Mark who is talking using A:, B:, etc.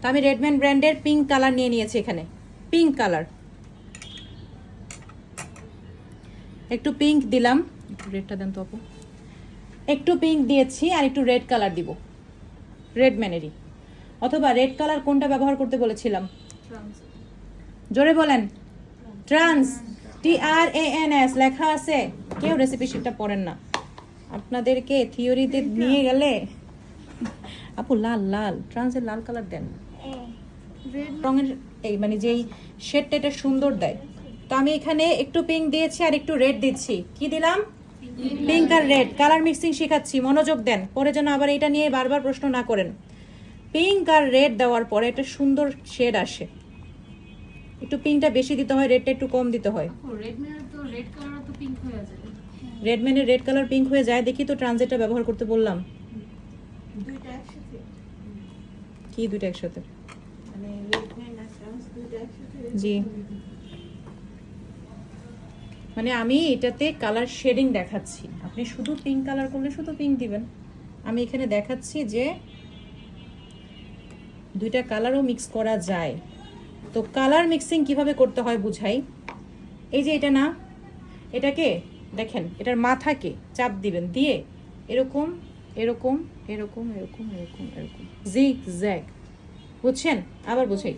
A: তো আমি রেডম্যান ব্র্যান্ডের পিঙ্ক কালার নিয়ে নিয়েছি এখানে। পিঙ্ক কালার একটু পিঙ্ক দিলাম। একটু রেডটা দেন তো আপু। একটু পিঙ্ক দিয়েছি আর একটু রেড কালার দিব। রেডম্যানেরই অথবা রেড কালার কোনটা ব্যবহার করতে বলেছিলাম? জোরে বলেন। Trans T R A N S লেখা আছে। কেউ রেসিপি শিটটা পড়েন না। আপনাদেরকে থিওরিতে নিয়ে গেলে আপু লাল লাল। ট্রান্সের লাল কালার দেন। রঙের এই মানে যেই শেডটা এটা সুন্দর দেয়। তো আমি এখানে একটু পিঙ্ক দিয়েছি আর একটু রেড দিচ্ছি। কি দিলাম? পিঙ্ক আর রেড কালার মিক্সিং শেখাচ্ছি। মনোযোগ দেন। পরে যেন আবার এটা নিয়ে বারবার প্রশ্ন না করেন। পিঙ্ক আর রেড দেওয়ার পরে একটা সুন্দর শেড আসে। একটু পিঙ্কটা বেশি দিতে হয় রেডটা একটু কম দিতে হয়।
B: রেড তো রেড কালার তো পিঙ্ক হয়ে যাবে
A: রেডম্যানের রেড কালার পিঙ্ক হয়ে যায়। দেখি তো ট্রানজেটটা ব্যবহার করতে বললাম।
C: দুইটা একসাথে?
A: কি দুটো একসাথে?
C: মানে আর দুইটা একসাথে?
A: জি। মানে আমি এটাতে কালার শেডিং দেখাচ্ছি। আপনি শুধু পিঙ্ক কালার করলে শুধু পিঙ্ক দিবেন। আমি এখানে দেখাচ্ছি যে দুইটা কালারও মিক্স করা যায়। তো কালার মিক্সিং কীভাবে করতে হয় বুঝাই? এই যে এটা না এটাকে দেখেন এটার মাথাকে চাপ দিবেন দিয়ে এরকম এরকম এরকম এরকম এরকম এরকম। জিগ জ্যাগ বুঝছেন? আবার বুঝাই।